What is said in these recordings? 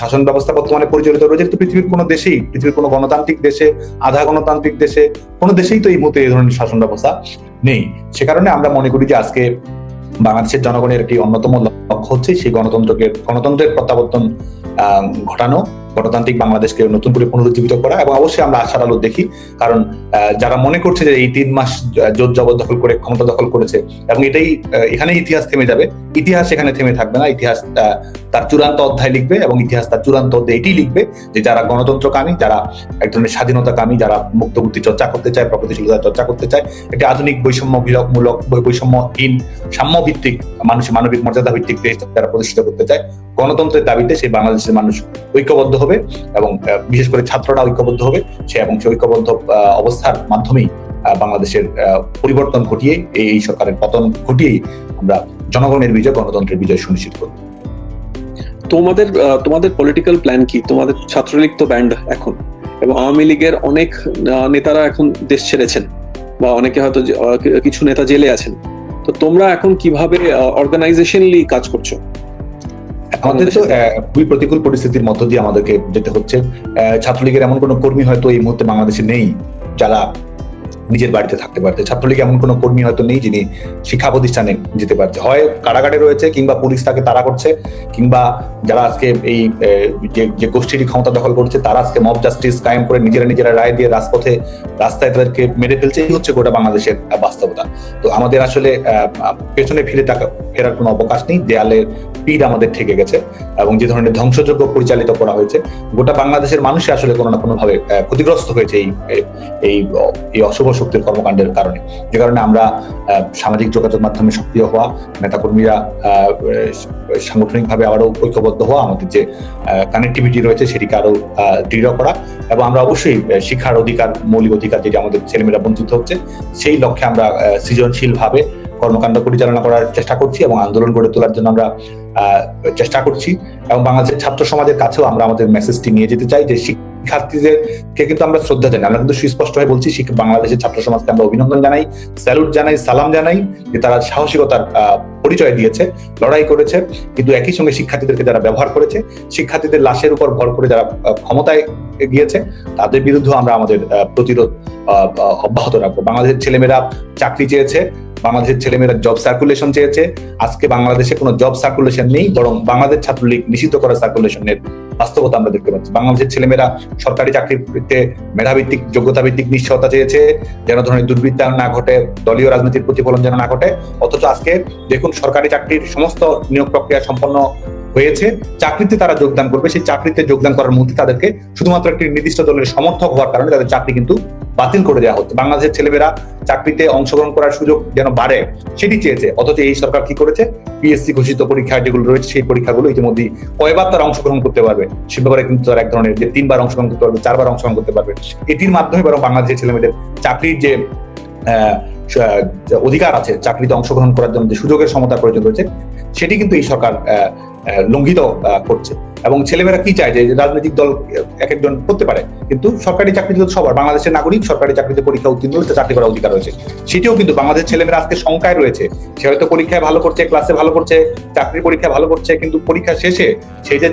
শাসন ব্যবস্থা বর্তমানে পরিচালিত রয়েছে। কিন্তু পৃথিবীর কোনো দেশেই, পৃথিবীর কোনো গণতান্ত্রিক দেশে, আধা গণতান্ত্রিক দেশে, কোনো দেশেই তো এই মুহূর্তে এই ধরনের শাসন ব্যবস্থা নেই। সে কারণে আমরা মনে করি যে আজকে বাংলাদেশের জনগণের একটি অন্যতম লক্ষ্য হচ্ছে সেই গণতন্ত্রকে, গণতন্ত্রের প্রত্যাবর্তন ঘটানো। গণতান্ত্রিক বাংলাদেশকে নতুন করে পুনরুজ্জীবিত করা এবং অবশ্যই আমরা আশার আলো দেখি। কারণ যারা মনে করছে যে এই তিন মাস জোর জবরদখল করে, ক্ষমতা দখল করেছে এবং এটাই এখানে ইতিহাস থেমে যাবে। ইতিহাস এখানে থেমে থাকবে না। ইতিহাস তার চূড়ান্ত অধ্যায় লিখবে এবং ইতিহাস তার চূড়ান্ত অধ্যায় এটাই লিখবে যে যারা গণতন্ত্রকামী, যারা এক ধরনের স্বাধীনতাকামী, যারা মুক্ত বুদ্ধি চর্চা করতে চায়, প্রগতিশীলতা চর্চা করতে চায়, একটি আধুনিক বৈষম্য মূলক বৈষম্যহীন সাম্য ভিত্তিক মানুষের মানবিক মর্যাদা ভিত্তিক দেশ যারা প্রতিষ্ঠিত করতে চায়, গণতন্ত্রের দাবিতে সেই বাংলাদেশের মানুষ ঐক্যবদ্ধ হবে এবং বিশেষ করে ছাত্ররা ঐক্যবদ্ধ হবে। সে এবং সে ঐক্যবদ্ধ অবস্থার মাধ্যমেই বাংলাদেশের পরিবর্তন ঘটিয়ে, এই সরকারের পতন ঘটিয়েই আমরা জনগণের বিজয়, গণতন্ত্রের বিজয় সুনিশ্চিত করব। তোমাদের তোমাদের পলিটিক্যাল প্ল্যান কি? তোমাদের ছাত্রলীগ তো ব্যান্ড এখন। এবং আওয়ামী লীগের অনেক নেতারা এখন দেশ ছেড়েছেন। বা অনেকে হয়তো কিছু নেতা জেলে আছেন। তো তোমরা এখন কীভাবে অর্গানাইজেশনলি কাজ করছ? আমাদের তো খুবই প্রতিকূল পরিস্থিতির মধ্য দিয়ে আমাদেরকে যেতে হচ্ছে। আহ, ছাত্রলীগের এমন কোনো কর্মী হয়তো এই মুহূর্তে বাংলাদেশে নেই যারা নিজের বাড়িতে থাকতে পারছে ছাত্রলীগ এমন কোনো কর্মী হয়তো নেই যিনি শিক্ষা প্রতিষ্ঠানে যেতে পারছে হয় কারাগারে রয়েছে কিংবা পুলিশ তাকে তাড়া করছে কিংবা যারা আজকে এই যে গোষ্ঠীটি ক্ষমতা দখল করছে তারা আজকে মব জাস্টিস কায়েম করে নিজেরা নিজেরা রায় দিয়ে রাজপথে রাস্তায় তাদেরকে মেরে ফেলছে। এই হচ্ছে গোটা বাংলাদেশের বাস্তবতা। তো আমাদের আসলে পেছনে ফিরে টাকা ফেরার কোনো অবকাশ নেই। দেয়ালের পিঠ আমাদের ঠেকে গেছে এবং যে ধরনের ধ্বংসযজ্ঞ পরিচালিত করা হয়েছে গোটা বাংলাদেশের মানুষই আসলে কোনো না কোনো ভাবে আহ, ক্ষতিগ্রস্ত হয়েছে এই এই অশুভ শক্তির কর্মকাণ্ডের কারণে। যে কারণে আমরা সামাজিক যোগাযোগ মাধ্যমে সক্রিয় হওয়া, নেতাকর্মীরা সাংগঠনিকভাবে আবারও ঐক্যবদ্ধ হওয়া, আমাদের যে কানেক্টিভিটি রয়েছে সেটিকে আরও দৃঢ় করা এবং আমরা অবশ্যই শিক্ষার অধিকার, মৌলিক অধিকার যেটি আমাদের ছেলেমেয়েরা বঞ্চিত হচ্ছে, সেই লক্ষ্যে আমরা সৃজনশীল ভাবে কর্মকাণ্ড পরিচালনা করার চেষ্টা করছি এবং আন্দোলন গড়ে তোলার জন্য আমরা চেষ্টা করছি এবং বাংলাদেশের ছাত্র সমাজের কাছেও আমরা আমাদের মেসেজটি নিয়ে যেতে চাই যে শিক্ষার্থীদেরকে কিন্তু আমরা শ্রদ্ধা জানাই। আমরা কিন্তু সুস্পষ্ট হয়ে বলছি বাংলাদেশের ছাত্র সমাজকে আমরা অভিনন্দন জানাই, স্যালুট জানাই, সালাম জানাই যে তারা সাহসিকতার পরিচয় দিয়েছে, লড়াই করেছে। কিন্তু একই সঙ্গে শিক্ষার্থীদেরকে যারা ব্যবহার করেছে, শিক্ষার্থীদের লাশের উপর ভর করে যারা ক্ষমতায় গিয়েছে, তাদের বিরুদ্ধে আমরা আমাদের প্রতিরোধ অব্যাহত রাখব। বাংলাদেশের ছেলেমেয়েরা চাকরি চেয়েছে, বাংলাদেশের ছেলেমেয়েরা জব সার্কুলেশন চেয়েছে। আজকে বাংলাদেশে কোনো জব সার্কুলেশন নেই, বরং বাংলাদেশ ছাত্রলীগ নিষিদ্ধ করা সার্কুলেশনের বাস্তবতা আমরা দেখতে পাচ্ছি। বাংলাদেশের ছেলেমেয়েরা সরকারি চাকরিতে মেধাভিত্তিক যোগ্যতা ভিত্তিক নিশ্চয়তা চেয়েছে, যেন ধরনের দুর্বৃত্তায়ন না ঘটে, দলীয় রাজনীতির প্রতিফলন যেন না ঘটে। অথচ আজকে দেখুন সরকারি চাকরির সমস্ত নিয়োগ প্রক্রিয়া সম্পন্ন হয়েছে। চাকরিতে তারা যোগদান করবে। সেই চাকরিতে যোগদান করার মধ্যে তাদেরকে শুধুমাত্র একটি নির্দিষ্ট দলের সমর্থক হওয়ার কারণে তাদের চাকরি কিন্তু বাতিল করে দেওয়া হচ্ছে। বাংলাদেশের ছেলেমেয়েরা চাকরিতে অংশগ্রহণ করার সুযোগ যেন বাড়ে, সেটি চেয়েছে। অথচ এই সরকার কি করেছে? পিএসসি ঘোষিত পরীক্ষা যেগুলো রয়েছে, সেই পরীক্ষাগুলো ইতিমধ্যে কয়বার তারা অংশগ্রহণ করতে পারবে। সে ব্যাপারে কিন্তু তারা এক ধরনের যে তিনবার অংশগ্রহণ করতে পারবে, চারবার অংশগ্রহণ করতে পারবে। এটির মাধ্যমে বরং বাংলাদেশের ছেলেমেয়েদের চাকরির যে অধিকার আছে, চাকরিতে অংশগ্রহণ করার জন্য যে সুযোগের সমতার প্রয়োজন রয়েছে, সেটি কিন্তু এই সরকার লঙ্ঘিত করছে। এবং ছেলেমেয়েরা কি চায় যে রাজনৈতিক দল এক একজন করতে পারে? কিন্তু সরকারি চাকরিতে সবার, বাংলাদেশের নাগরিক সরকারি চাকরিতে পরীক্ষা উত্তীর্ণ হলে চাকরি করার অধিকার রয়েছে। সেটিও কিন্তু বাংলাদেশের ছেলেমেয়েরা আজকে শঙ্কায় রয়েছে। সে হয়তো পরীক্ষায় ভালো করছে ক্লাসে ভালো করছে, চাকরির পরীক্ষায় ভালো করছে, কিন্তু পরীক্ষা শেষে সেই যে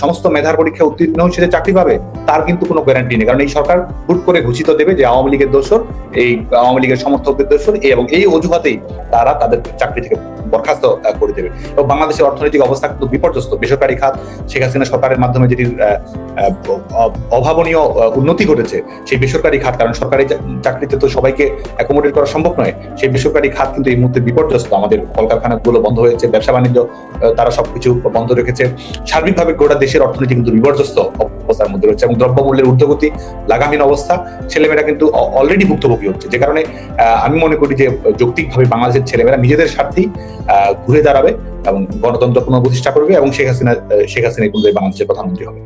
সমস্ত মেধার পরীক্ষা উত্তীর্ণ হয়ে সে যে চাকরি পাবে, তার কিন্তু কোনো গ্যারান্টি নেই। কারণ এই সরকার হুট করে ঘোষিত দেবে যে আওয়ামী লীগের দোষর, এই আওয়ামী লীগের সমর্থকদের দোষর এবং এই অজুহাতেই তারা তাদের চাকরি থেকে বরখাস্ত করে দেবে। এবং বাংলাদেশের অর্থনৈতিক অবস্থা কিন্তু বিপর্যস্ত। বেসরকারি খাত শেখ হাসিনা সরকারের মাধ্যমে যেটি আহ, আহ, অ- অভাবনীয় উন্নতি ঘটেছে সেই বেসরকারি খাত কারণ সরকারি চাকরিতে তো সবাইকে অ্যাকোমোডেট করা সম্ভব নয় সেই বেসরকারি খাত কিন্তু এই মুহূর্তে বিপর্যস্ত। আমাদের কলকারখানাগুলো বন্ধ হয়েছে ব্যবসা বাণিজ্য তারা সবকিছু বন্ধ রেখেছে। সার্বিকভাবে গোটা দেশের অর্থনীতি কিন্তু বিপর্যস্ত অবস্থার মধ্যে রয়েছে এবং দ্রব্যমূল্যের ঊর্ধ্বগতি লাগামহীন অবস্থা ছেলেমেয়েরা কিন্তু অলরেডি ভুক্তভোগী হচ্ছে। যে কারণে আমি মনে করি যে যৌক্তিকভাবে বাংলাদেশের ছেলেমেয়েরা নিজেদের স্বার্থেই ঘুরে দাঁড়াবে এবং গণতন্ত্র পুনঃপ্রতিষ্ঠা করবে এবং শেখ হাসিনা শেখ হাসিনা কিন্তু বাংলাদেশের প্রধানমন্ত্রী হবে।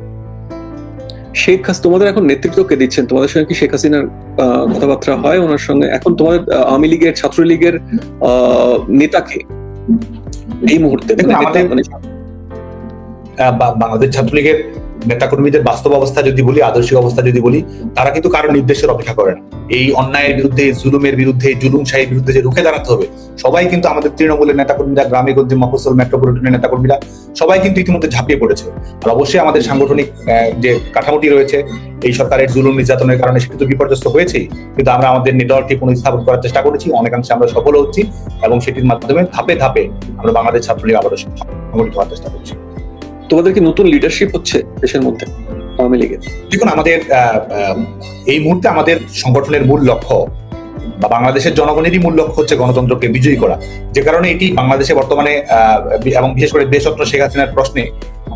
শেখ হাস তোমাদের এখন নেতৃত্ব কে দিচ্ছেন? তোমাদের সঙ্গে কি শেখ হাসিনার আহ, কথাবার্তা হয় ওনার সঙ্গে? এখন তোমাদের আওয়ামী লীগের ছাত্রলীগের আহ, নেতাকে এই মুহূর্তে মানে মানে বাংলাদেশ ছাত্রলীগের নেতাকর্মীদের বাস্তব অবস্থা যদি বলি, আদর্শিক অবস্থা যদি বলি, তারা কিন্তু কারও নির্দেশের অপেক্ষা করে না। এই অন্যায়ের বিরুদ্ধে জুলুমের বিরুদ্ধে জুলুম শাহীর বিরুদ্ধে যে রুখে দাঁড়াতে হবে, সবাই কিন্তু আমাদের তৃণমূলের নেতাকর্মীরা, গ্রামে গঞ্জে মফসল মেট্রোপলিটনের নেতাকর্মীরা, সবাই কিন্তু ইতিমধ্যে ঝাঁপিয়ে পড়েছে। আর অবশ্যই আমাদের সাংগঠনিক যে কাঠামোটি রয়েছে, এই সরকারের জুলুম নির্যাতনের কারণে সেটা তো বিপর্যস্ত হয়েছেই, কিন্তু আমরা আমাদের নেটওয়ার্কটি পুনঃস্থাপন করার চেষ্টা করেছি, অনেকাংশে আমরা সফল হচ্ছি এবং সেটির মাধ্যমে ধাপে ধাপে আমরা বাংলাদেশ ছাত্রলীগ আবারও সংগঠিত হওয়ার চেষ্টা করছি। তোমাদের কি নতুন লিডারশিপ হচ্ছে দেশের মধ্যে? আওয়ামী লীগের? দেখুন, আমাদের এই মুহূর্তে আমাদের সংগঠনের মূল লক্ষ্য বা বাংলাদেশের জনগণেরই মূল লক্ষ্য হচ্ছে গণতন্ত্রকে বিজয়ী করা। যে কারণে এটি বাংলাদেশে বর্তমানে এবং বিশেষ করে দেশরত্ন শেখ হাসিনার প্রশ্নে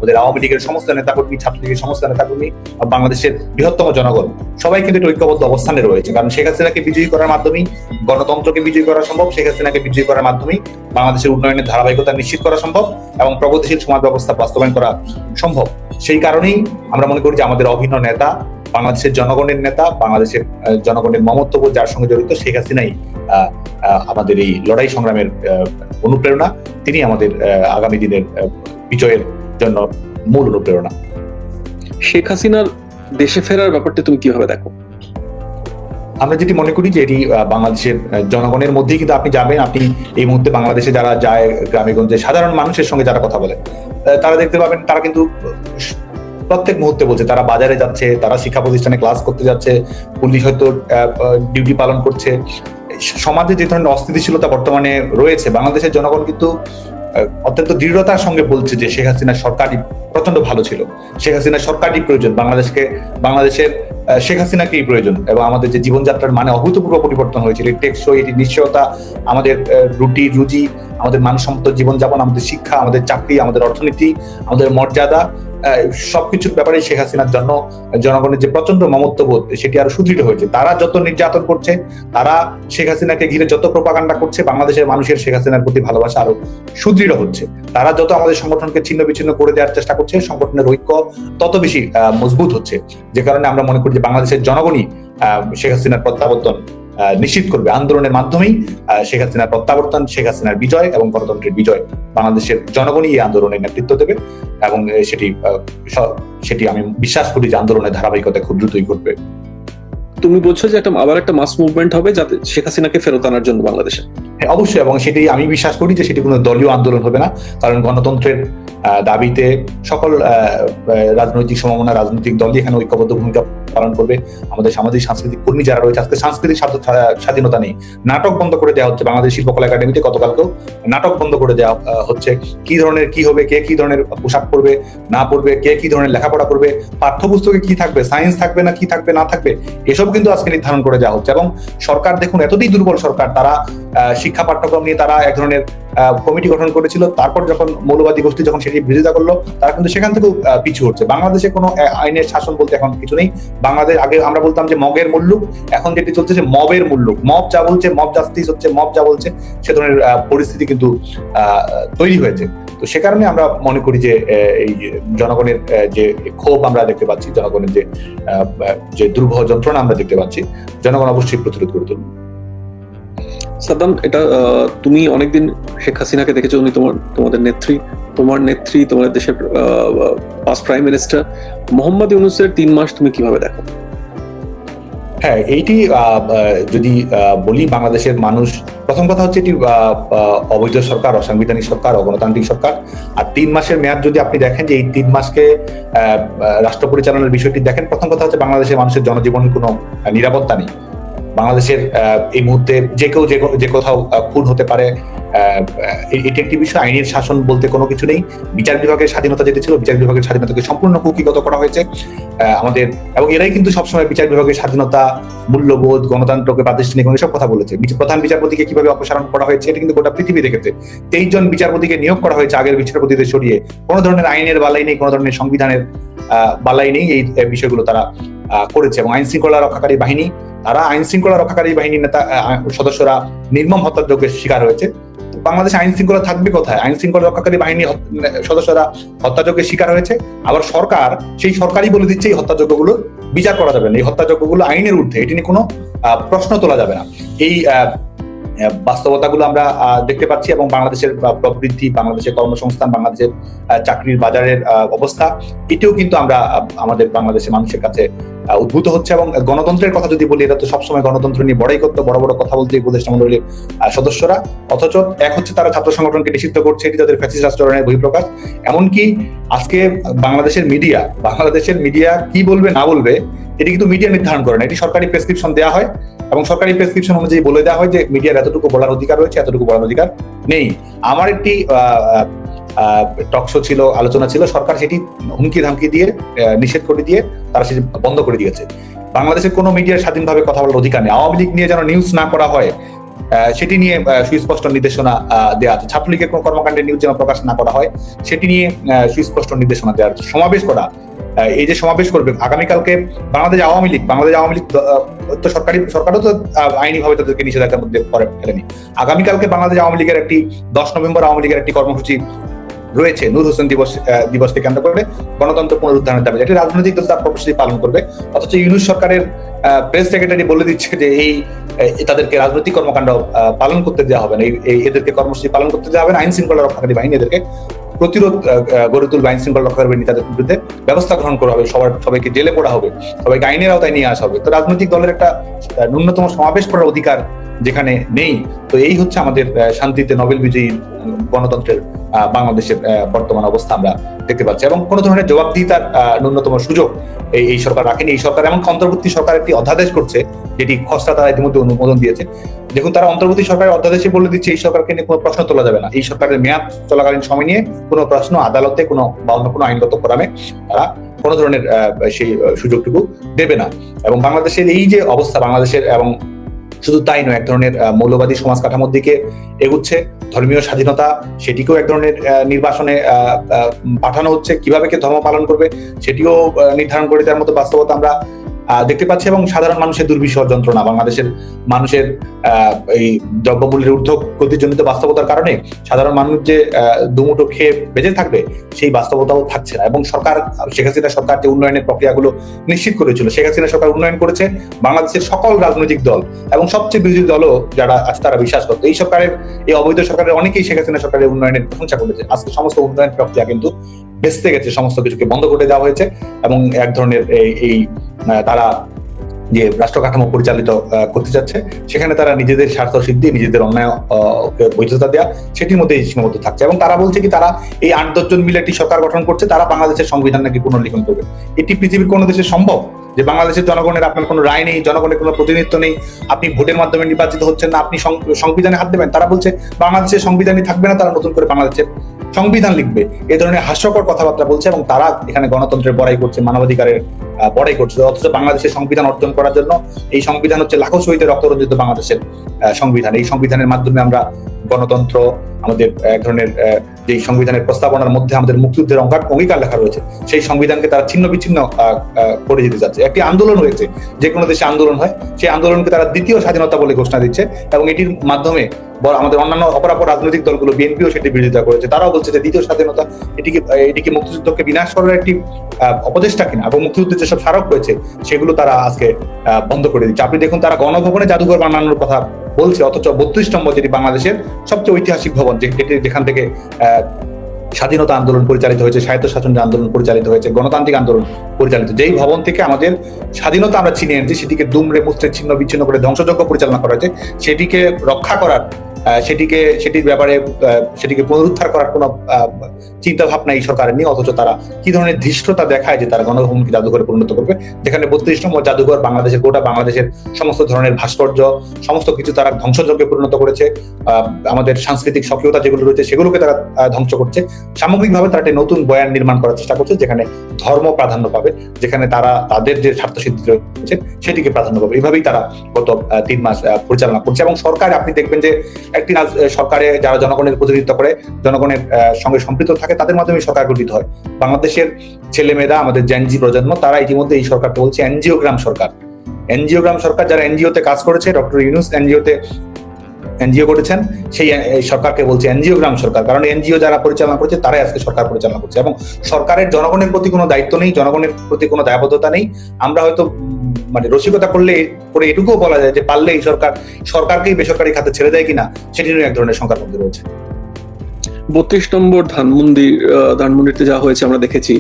আমাদের আওয়ামী লীগের সমস্ত নেতাকর্মী, ছাত্রলীগের সমস্ত নেতাকর্মী বাংলাদেশের বৃহত্তম জনগণ। সবাই কিন্তু একটা ঐক্যবদ্ধ অবস্থানে রয়েছে। কারণ শেখ হাসিনাকে বিজয়ী করার মাধ্যমেই, গণতন্ত্রকে বিজয়ী করা সম্ভব, শেখ হাসিনাকে বিজয়ী করার মাধ্যমেই বাংলাদেশের উন্নয়নের ধারাবাহিকতা নিশ্চিত করা সম্ভব এবং প্রগতিশীল সমাজ ব্যবস্থা বাস্তবায়ন করা সম্ভব। সেই কারণেই আমরা মনে করি যে আমাদের অভিন্ন নেতা, বাংলাদেশের জনগণের নেতা, বাংলাদেশের জনগণের মমত্ববোধ যার সঙ্গে জড়িত, শেখ হাসিনাই আমাদের এই লড়াই সংগ্রামের অনুপ্রেরণা। তিনি আমাদের আগামী দিনের বিজয়ের জন্য মূল অনুপ্রেরণা। শেখ হাসিনার দেশে ফেরার ব্যাপারটা তুমি কীভাবে দেখো? আমরা যেটি মনে করি যে এটি বাংলাদেশের জনগণের মধ্যেই কিন্তু আপনি যাবেন আপনি এই মুহূর্তে বাংলাদেশে যারা যায় গ্রামেগঞ্জে সাধারণ মানুষের সঙ্গে যারা কথা বলে তারা দেখতে পাবেন তারা কিন্তু প্রত্যেক মুহূর্তে বলছে তারা বাজারে যাচ্ছে তারা শিক্ষা প্রতিষ্ঠানে ক্লাস করতে যাচ্ছে পুলিশ হয়তো ডিউটি পালন করছে। সমাজে যে ধরনের অস্থিতিশীলতা বর্তমানে রয়েছে বাংলাদেশের জনগণ কিন্তু অত্যন্ত দৃঢ়তার সঙ্গে বলছে যে শেখ হাসিনা সরকারই প্রচণ্ড ভালো ছিল। শেখ হাসিনা সরকারই প্রয়োজন, বাংলাদেশকে, বাংলাদেশের শেখ হাসিনাকেই প্রয়োজন এবং আমাদের যে জীবনযাত্রার মানে অভূতপূর্ব পরিবর্তন হয়েছিল টেকসই, এটি নিশ্চয়তা, আমাদের রুটি, রুজি, আমাদের মানসম্মত জীবনযাপন, আমাদের শিক্ষা, আমাদের চাকরি, আমাদের অর্থনীতি, আমাদের মর্যাদা সবকিছুর ব্যাপারে শেখ হাসিনার জন্য জনগণের যে প্রচণ্ড মমত্ববোধ, সেটি আরও সুদৃঢ় হয়েছে। তারা যত নির্যাতন করছে, তারা শেখ হাসিনাকে ঘিরে যত প্রপাগান্ডা করছে, বাংলাদেশের মানুষের শেখ হাসিনার প্রতি ভালোবাসা আরও সুদৃঢ় হচ্ছে। তারা যত আমাদের সংগঠনকে ছিন্ন বিচ্ছিন্ন করে দেওয়ার চেষ্টা করছে, সংগঠনের ঐক্য তত বেশি মজবুত হচ্ছে। যে কারণে আমরা মনে করি যে বাংলাদেশের জনগণই শেখ হাসিনার প্রত্যাবর্তন নিশ্চিত করবে। আন্দোলনের মাধ্যমেই শেখ হাসিনার প্রত্যাবর্তন, শেখ হাসিনার বিজয় এবং গণতন্ত্রের বিজয় বাংলাদেশের জনগণই এই আন্দোলনের নেতৃত্ব দেবে এবং সেটি সেটি আমি বিশ্বাস করি যে আন্দোলনের ধারাবাহিকতা খুব দ্রুতই ঘটবে। তুমি বলছো যে একটা, আবার একটা মাস মুভমেন্ট হবে যাতে শেখ হাসিনাকে ফেরত আনার জন্য বাংলাদেশে। অবশ্যই, এবং সেটি আমি বিশ্বাস করি যে সেটি কোনো দলীয় আন্দোলন হবে না। কারণ গণতন্ত্রের দাবিতে সকল রাজনৈতিক সমমনা, রাজনৈতিক দলই এখানে ঐক্যবদ্ধ ভূমিকা পালন করবে। আমাদের সামাজিক সাংস্কৃতিক কর্মী যারা রয়েছে, আজকে সাংস্কৃতিক স্বাধীনতা নেই। নাটক বন্ধ করে দেওয়া হচ্ছে বাংলাদেশ শিল্পকলা একাডেমিতে গতকালকেও। নাটক বন্ধ করে দেওয়া হচ্ছে কি ধরনের কি হবে, কে কি ধরনের পোশাক পরবে, না পরবে, কে কি ধরনের লেখাপড়া করবে, পাঠ্যপুস্তকে কি থাকবে, সায়েন্স থাকবে না, কি থাকবে, না থাকবে, এসব কিন্তু আজকে নির্ধারণ করে দেওয়া হচ্ছে। এবং সরকার, দেখুন, এতটাই দুর্বল সরকার, তারা শিক্ষা পাঠ্যক্রম নিয়ে তারা এক ধরনের কমিটি গঠন করেছিল। তারপর যখন মৌলবাদী গোষ্ঠী যখন সেটি বিরোধিতা করল, তারা কিন্তু সেখান থেকেও পিছু হচ্ছে। বাংলাদেশে কোনো আইনের শাসন বলতে এখন কিছু নেই। বাংলাদেশ আগে আমরা বলতাম যে মগের মুল্লুক, এখন যেটি চলছে যে মবের মুল্লুক। মব যা বলছে, মব জাস্টিস হচ্ছে, মব যা বলছে, সে ধরনের পরিস্থিতি কিন্তু তৈরি হয়েছে। তো সে কারণে আমরা মনে করি যে এই জনগণের যে ক্ষোভ আমরা দেখতে পাচ্ছি, জনগণের যে যে দুর্বহ যন্ত্রণা আমরা দেখতে পাচ্ছি, জনগণ অবশ্যই প্রতিরোধ করে তুলবে এটা তুমি অনেকদিন শেখ হাসিনাকে দেখেছ, উনি তোমার, তোমাদের নেত্রী। তোমার নেত্রী তোমাদের দেশের প্রাইম মিনিস্টার মোহাম্মদ ইউনুসের তিন মাস তুমি কীভাবে দেখো? হ্যাঁ এইটি যদি বলি বাংলাদেশের মানুষ, প্রথম কথা হচ্ছে এটি অবৈধ সরকার, অসাংবিধানিক সরকার, অগণতান্ত্রিক সরকার। আর তিন মাসের মেয়াদ যদি আপনি দেখেন যে এই তিন মাসকে রাষ্ট্র পরিচালনার বিষয়টি দেখেন, প্রথম কথা হচ্ছে বাংলাদেশের মানুষের জনজীবনের কোনো নিরাপত্তা নেই। বাংলাদেশের এই মুহূর্তে যে কেউ যে কোথাও খুন হতে পারে এটি একটি বিষয়, আইনের শাসন বলতে কোনো কিছু নেই। বিচার বিভাগের স্বাধীনতা যেটি ছিল, বিচার বিভাগের স্বাধীনতাকে সম্পূর্ণ কুকিগত করা হয়েছে। আমাদের, এবং এরাই কিন্তু সবসময় বিচার বিভাগের স্বাধীনতা, মূল্যবোধ, গণতন্ত্রকে প্রাতিষ্ঠানিক এসব কথা বলেছে। প্রধান বিচারপতিকে কীভাবে অপসারণ করা হয়েছে, এটা কিন্তু গোটা পৃথিবী দেখেছে। তেইশ জন বিচারপতিকে নিয়োগ করা হয়েছে আগের বিচারপতিদের সরিয়ে। কোনো ধরনের আইনের বালাই নেই, কোনো ধরনের সংবিধানের বালাই নেই এই বিষয়গুলো তারা করেছে এবং আইন শৃঙ্খলা রক্ষাকারী বাহিনী, তারা আইন শৃঙ্খলা রক্ষাকারী বাহিনীর নেতা সদস্যরা নির্মম হত্যাযজ্ঞের শিকার হয়েছে। বাংলাদেশে আইন শৃঙ্খলা থাকবে কোথায়? আইন শৃঙ্খলা রক্ষাকারী বাহিনী সদস্যরা হত্যাযজ্ঞের শিকার হয়েছে। আবার সরকার, সেই সরকারই বলে দিচ্ছে এই হত্যাযজ্ঞগুলো বিচার করা যাবে না। এই হত্যাযজ্ঞগুলো আইনের ঊর্ধ্বে, এটি নিয়ে কোনো প্রশ্ন তোলা যাবে না। এই বাস্তবতাগুলো আমরা দেখতে পাচ্ছি এবং বাংলাদেশের প্রবৃদ্ধি, বাংলাদেশের কর্মসংস্থান, বাংলাদেশের চাকরির বাজারের অবস্থা, এটিও কিন্তু আমরা আমাদের বাংলাদেশের মানুষের কাছে উদ্ভূত হচ্ছে এবং গণতন্ত্রের কথা যদি বলি, এটা তো সবসময় গণতন্ত্র নিয়ে বড়াই করতে, বড় বড় কথা বলতে এই উপদেষ্টা মন্ডলীর সদস্যরা। অথচ এক হচ্ছে তারা ছাত্র সংগঠনকে নিষিদ্ধ করছে, এটি তাদের ফ্যাসিস্ট আচরণের বহিঃপ্রকাশ। এমনকি আজকে বাংলাদেশের মিডিয়া বাংলাদেশের মিডিয়া কি বলবে, না বলবে, এটি কিন্তু মিডিয়া নির্ধারণ করে না। এটি সরকারি প্রেসক্রিপশন দেওয়া হয় এবং সরকারি প্রেসক্রিপশন অনুযায়ী বলে দেওয়া হয় যে মিডিয়ার এতটুকু বলার অধিকার রয়েছে, এতটুকু বলার অধিকার নেই। আমার একটি টক শো ছিল, আলোচনা ছিল, সরকার সেটি হুমকি ধামকি দিয়ে নিষেধ করে দিয়ে তারা সেটি বন্ধ করে দিয়েছে। বাংলাদেশের কোনো মিডিয়ার স্বাধীনভাবে কথা বলার অধিকার নেই। আওয়ামী লীগ নিয়ে যেন নিউজ না করা হয় সেটি নিয়ে সুস্পষ্ট নির্দেশনা দেওয়া আছে। ছাত্রলীগের কোনো কর্মকাণ্ডের নিউজ যেন প্রকাশ না করা হয়, সেটি নিয়ে সুস্পষ্ট নির্দেশনা দেওয়া আছে। সমাবেশ করা এই যে সমাবেশ করবে, আগামীকালকে বাংলাদেশ আওয়ামী লীগ, বাংলাদেশ আওয়ামী লীগ তো সরকারি, সরকারও তো আইনি ভাবে তাদেরকে নিষেধাজ্ঞার মধ্যে পরে ফেলেনি। আগামীকালকে বাংলাদেশ আওয়ামী লীগের একটি, দশ নভেম্বর আওয়ামী লীগের একটি কর্মসূচি রয়েছে। নূর হোসেন দিবস দিবসকে কেন্দ্র করে গণতন্ত্র পুনরুদ্ধারের দাবি এটি রাজনৈতিক দল তার কর্মসূচি পালন করবে। অথচ ইউনুস সরকারের প্রেস সেক্রেটারি বলে দিচ্ছে যে এই তাদেরকে রাজনৈতিক কর্মকাণ্ড পালন করতে দেওয়া হবে না। এই- এদেরকে কর্মসূচি পালন করতে দেওয়া হবে না। আইন শৃঙ্খলা রক্ষাকারী বাহিনী এদেরকে প্রতিরোধ গড়ে তুলবে। আইন শৃঙ্খলা রক্ষাকারী বাহিনী তাদের বিরুদ্ধে ব্যবস্থা গ্রহণ করা হবে। সবার, সবাইকে জেলে পড়া হবে। সবাইকে আইনের আওতায় নিয়ে আসা হবে। তো রাজনৈতিক দলের একটা ন্যূনতম সমাবেশ করার অধিকার যেখানে নেই। তো এই হচ্ছে আমাদের শান্তিতে নোবেল বিজয়ী গণতন্ত্রের বাংলাদেশের বর্তমান অবস্থা আমরা দেখতে পাচ্ছি। এবং কোনো ধরনের জবাবদিহিতার ন্যূনতম সুযোগ এই সরকার রাখেনি। এই সরকার এবং অন্তর্বর্তী সরকার একটি অধ্যাদেশ করছে, যেটি খসড়া তারা ইতিমধ্যে অনুমোদন দিয়েছে। দেখুন, তারা অন্তর্বর্তী সরকারের অধ্যাদেশে বলে দিচ্ছে, এই সরকারকে নিয়ে কোনো প্রশ্ন তোলা যাবে না। এই সরকারের মেয়াদ চলাকালীন সময় নিয়ে কোনো প্রশ্ন আদালতে কোনো বা অন্য কোনো আইনগত ফোরামে তারা কোনো ধরনের সেই সুযোগটুকু দেবে না। এবং বাংলাদেশের এই যে অবস্থা, বাংলাদেশের এবং শুধু তাই নয়, এক ধরনের মৌলবাদী সমাজ কাঠামোর দিকে এগুচ্ছে। ধর্মীয় স্বাধীনতা, সেটিকেও এক ধরনের নির্বাসনে পাঠানো হচ্ছে। কীভাবে কে ধর্ম পালন করবে, সেটিও নির্ধারণ করে দেওয়ার মতো বাস্তবতা আমরা দেখতে পাচ্ছি এবং সাধারণ মানুষের দুর্বিষহ যন্ত্রণা, বাংলাদেশের মানুষের এই দ্রব্যমূল্যের ঊর্ধ্ব গতিজনিত বাস্তবতার কারণে সাধারণ মানুষ যে দুমুঠো খেয়ে বেঁচে থাকবে, সেই বাস্তবতাও থাকছে না। এবং সরকার, শেখ হাসিনা সরকার যে উন্নয়নের প্রক্রিয়াগুলো নিশ্চিত করেছিল, শেখ হাসিনা সরকার উন্নয়ন করেছে বাংলাদেশের সকল রাজনৈতিক দল এবং সবচেয়ে বিরোধী দলও যারা আছে তারা বিশ্বাস করতো। এই সরকারের, এই অবৈধ সরকারের অনেকেই শেখ হাসিনা সরকারের উন্নয়নের প্রশংসা করেছে। আজকে সমস্ত উন্নয়ন প্রক্রিয়া কিন্তু ভেস্তে গেছে, সমস্ত কিছুকে বন্ধ করে দেওয়া হয়েছে এবং এক ধরনের এই- তারা যে রাষ্ট্র কাঠামো পরিচালিত করতে যাচ্ছে সেখানে তারা নিজেদের স্বার্থ সিদ্ধি, নিজেদের অন্যায় বৈধতা দেওয়া সেটির মধ্যে সীমাবদ্ধ থাকছে। এবং তারা বলছে কি, তারা এই আট দশজন মিলে একটি সরকার গঠন করছে, তারা বাংলাদেশের সংবিধান নাকি পুনর্লিখন করবে। এটি পৃথিবীর কোনো দেশে সম্ভব? যে বাংলাদেশের জনগণের আপনার কোনো রায় নেই, জনগণের কোনো প্রতিনিধিত্ব নেই, আপনি ভোটের মাধ্যমে নির্বাচিত হচ্ছেন না, আপনি সংবিধানে হাত দেবেন। তারা বলছে, বাংলাদেশের সংবিধানই থাকবে না, তারা নতুন করে বাংলাদেশের সংবিধান লিখবে। এ ধরনের হাস্যকর কথাবার্তা বলছে এবং তারা এখানে গণতন্ত্রের বড়াই করছে, মানবাধিকারের বড়াই করছে। অথচ বাংলাদেশের সংবিধান অর্জন করার জন্য এই সংবিধান হচ্ছে লাখো শহীদের রক্তরঞ্জিত বাংলাদেশের সংবিধান। এই সংবিধানের মাধ্যমে আমরা গণতন্ত্র, আমাদের এক ধরনের যে সংবিধানের প্রস্তাবনার মধ্যে আমাদের মুক্তিযুদ্ধের অঙ্গার- অঙ্গীকার লেখা রয়েছে, সেই সংবিধানকে তারা ছিন্ন বিচ্ছিন্ন করে দিতে যাচ্ছে। একটি আন্দোলন হয়েছে যে কোনো দেশে আন্দোলন হয়, সেই আন্দোলনকে তারা দ্বিতীয় স্বাধীনতা বলে ঘোষণা দিচ্ছে এবং এটির মাধ্যমে আমাদের অন্যান্য অপরাপর রাজনৈতিক দলগুলো বিএনপিও সেটি বিরোধিতা করেছে। তারাও বলছে যে দ্বিতীয় স্বাধীনতা এটিকে এটিকে মুক্তিযুদ্ধকে বিনাশ করার একটি আহ, অপচেষ্টা কিনা এবং মুক্তিযুদ্ধের যেসব স্মারক রয়েছে সেগুলো তারা আজকে বন্ধ করে দিচ্ছে। আপনি দেখুন তারা গণভবনে জাদুঘর বানানোর কথা বলছে অথচ বত্রিশ নম্বর যেটি বাংলাদেশের সবচেয়ে ঐতিহাসিক ভবন যেটি যেখান থেকে স্বাধীনতা আন্দোলন পরিচালিত হয়েছে স্বায়ত্ত শাসন আন্দোলন পরিচালিত হয়েছে গণতান্ত্রিক আন্দোলন পরিচালিত। যেই ভবন থেকে আমাদের স্বাধীনতা আমরা ছিনিয়ে এনেছি সেটিকে দুমড়ে মুচড়ে ছিন্ন বিচ্ছিন্ন করে ধ্বংসযজ্ঞ পরিচালনা করা হয়েছে সেটিকে রক্ষা করার সেটিকে, সেটির ব্যাপারে সেটিকে পুনরুদ্ধার করার কোনো চিন্তা ভাবনা এই সরকারের নেই, অথচ তারা কি ধরনের ধৃষ্টতা দেখায় যে তারা গণভবনকে জাদুঘরে পরিণত করবে? যেখানে বত্রিশ নম্বর জাদুঘর বাংলাদেশের, গোটা বাংলাদেশের সমস্ত ধরনের ভাস্কর্য, সমস্ত কিছু তারা ধ্বংসযজ্ঞে পরিণত করেছে আমাদের সাংস্কৃতিক সক্রিয়তা যেগুলো রয়েছে সেগুলোকে তারা ধ্বংস করছে। সামগ্রিকভাবে তারা একটি নতুন বয়ান নির্মাণ করার চেষ্টা করছে, যেখানে ধর্ম প্রাধান্য পাবে, যেখানে তারা তাদের যে স্বার্থ সিদ্ধি রয়েছে, সেটিকে প্রাধান্য পাবে। এইভাবেই তারা গত তিন মাস পরিচালনা করছে। এবং সরকার, আপনি দেখবেন যে একটি সরকারে যারা জনগণের প্রতিনিধিত্ব করে, জনগণের সঙ্গে সম্পৃক্ত থাকে, তাদের মাধ্যমে সরকার গঠিত হয়। বাংলাদেশের ছেলেমেয়েরা, আমাদের জেনজি প্রজন্ম, তারা ইতিমধ্যে এই সরকারকে বলছে এনজিওগ্রাম সরকার। এনজিওগ্রাম সরকার যারা এনজিওতে কাজ করেছে, ডক্টর ইউনুস এনজিওতে এনজিও করেছেন, সেই সরকারকে বলছে এনজিওগ্রাম সরকার। কারণ এনজিও যারা পরিচালনা করছে, তারাই আজকে সরকার পরিচালনা করছে। এবং সরকারের জনগণের প্রতি কোনো দায়িত্ব নেই, জনগণের প্রতি কোনো দায়বদ্ধতা নেই। আমরা হয়তো মানে রসিকতা করলে, করে এটুকুও বলা যায় যে পারলে এই সরকার, সরকারকেই বেসরকারি খাতে ছেড়ে দেয় কিনা, সেটি নিয়ে এক ধরনের শঙ্কার মধ্যে রয়েছে। বত্রিশ নম্বর ধানমন্ডি ধানমন্ডিতে যা হয়েছে আমরা দেখেছি।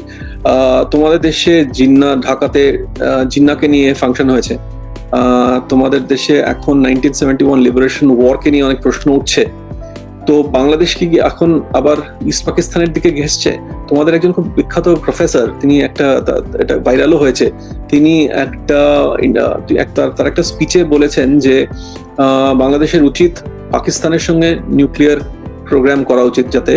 তোমাদের দেশে জিন্না ঢাকাতে জিন্নাকে নিয়ে ফাংশন হয়েছে। তোমাদের দেশে এখন নাইনটিন সেভেন্টি ওয়ান লিবারেশন ওয়ারকে নিয়ে অনেক প্রশ্ন উঠছে। তো বাংলাদেশ কি এখন আবার ইস্ট পাকিস্তানের দিকে ঘেসছে তোমাদের একজন খুব বিখ্যাত প্রফেসর তিনি একটা এটা ভাইরালও হয়েছে, তিনি একটা তার একটা স্পিচে বলেছেন যে বাংলাদেশের উচিত পাকিস্তানের সঙ্গে নিউক্লিয়ার প্রোগ্রাম করা উচিত যাতে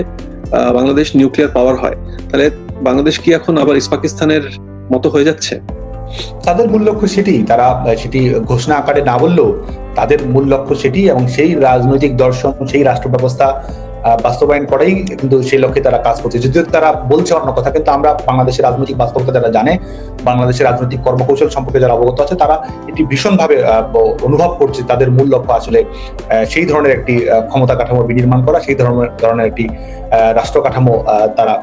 বাংলাদেশ নিউক্লিয়ার পাওয়ার হয়। তাহলে বাংলাদেশ কি এখন আবার ইস্ট পাকিস্তানের মতো হয়ে যাচ্ছে? তাদের মূল লক্ষ্য সেটি, তারা সেটি ঘোষণা আকারে না বললেও তাদের মূল লক্ষ্য সেটি এবং সেই রাজনৈতিক দর্শন, সেই রাষ্ট্র ব্যবস্থা বাস্তবায়ন করাই কিন্তু সেই লক্ষ্যে তারা কাজ করছে। যদিও তারা বলছে অন্য কথা, কিন্তু আমরা বাংলাদেশের রাজনৈতিক বাস্তবতা যারা জানে, বাংলাদেশের রাজনৈতিক কর্মকৌশল সম্পর্কে যারা অবগত আছে, তারা এটি ভীষণভাবে অনুভব করছে তাদের মূল লক্ষ্য আসলে সেই ধরনের একটি ক্ষমতা কাঠামো বিনির্মাণ করা, সেই ধরনের ধরনের একটি রাষ্ট্র কাঠামো তারা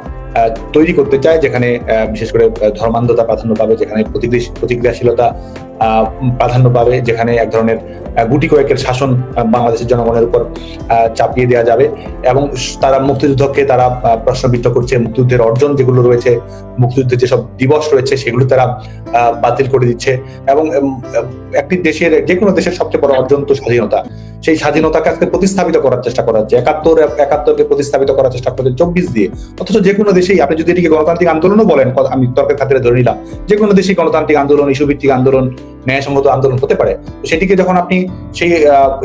তৈরি করতে চায়, যেখানে বিশেষ করে ধর্মান্ধতা প্রাধান্য পাবে, যেখানে প্রতিক্রিয়াশীলতা প্রাধান্য পাবে, যেখানে এক ধরনের গুটি কয়েকের শাসন বাংলাদেশের জনগণের উপর চাপিয়ে দেওয়া যাবে এবং তারা মুক্তিযুদ্ধকে তারা প্রশ্নবিদ্ধ করছে, মুক্তিযুদ্ধের অর্জন যেগুলো রয়েছে, মুক্তিযুদ্ধের যেসব দিবস রয়েছে, সেগুলো তারা বাতিল করে দিচ্ছে এবং একটি দেশের যে কোনো দেশের সবচেয়ে বড় অর্জন তো স্বাধীনতা। সেই স্বাধীনতাকে আজকে প্রতিস্থাপিত করার চেষ্টা করা হচ্ছে। একাত্তর, একাত্তরকে প্রতিস্থাপিত করার চেষ্টা করছে চব্বিশ দিয়ে। অথচ যে কোনো দেশেই আপনি যদি এটিকে গণতান্ত্রিক আন্দোলনও বলেন আমি তর্কের খাতিরে ধরে নিলাম যে কোনো দেশেই গণতান্ত্রিক আন্দোলন, ইস্যুভিত্তিক আন্দোলন, ন্যায়সঙ্গত আন্দোলন হতে পারে। সেটিকে যখন আপনি সেই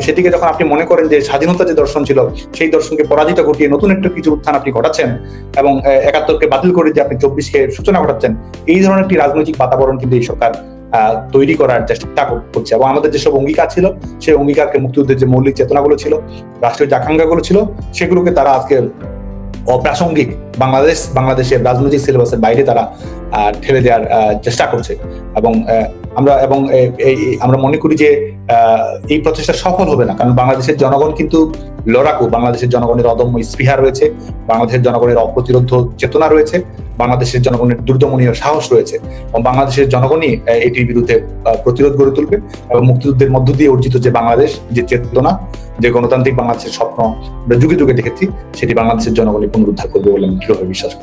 সেটিকে যখন আপনি মনে করেন যে স্বাধীনতা যে দর্শন ছিল, সেই দর্শনকে পরাজিত ঘটিয়ে নতুন একটা কিছু উত্থান আপনি ঘটাচ্ছেন এবং একাত্তরকে বাতিল করে দিয়ে আপনি চব্বিশকে সূচনা ঘটাচ্ছেন, এই ধরনের একটি রাজনৈতিক বাতাবরণ কিন্তু এই সরকার তৈরি করার চেষ্টা করছে। এবং আমাদের যেসব অঙ্গীকার ছিল, সেই অঙ্গীকারকে মুক্তিযুদ্ধের যে মৌলিক চেতনাগুলো ছিল, রাষ্ট্রীয় যে আকাঙ্ক্ষাগুলো ছিল, সেগুলোকে তারা আজকে অপ্রাসঙ্গিক বাংলাদেশ, বাংলাদেশের রাজনৈতিক সিলেবাসের বাইরে তারা ঠেলে দেওয়ার চেষ্টা করছে। এবং আমরা এবং আমরা মনে করি যে এই প্রচেষ্টা সফল হবে না। কারণ বাংলাদেশের জনগণ কিন্তু লড়াকু। বাংলাদেশের জনগণের অদম্য স্পৃহা রয়েছে। বাংলাদেশের জনগণের অপ্রতিরোধ চেতনা রয়েছে। বাংলাদেশের জনগণের দুর্দমনীয় সাহস রয়েছে। এবং বাংলাদেশের জনগণই এটির বিরুদ্ধে প্রতিরোধ গড়ে তুলবে এবং মুক্তিযুদ্ধের মধ্য দিয়ে অর্জিত যে বাংলাদেশ, যে চেতনা, যে গণতান্ত্রিক বাংলাদেশের স্বপ্ন আমরা যুগে যুগে দেখেছি, সেটি বাংলাদেশের জনগণই পুনরুদ্ধার করবে বলে আমি দৃঢ়ভাবে বিশ্বাস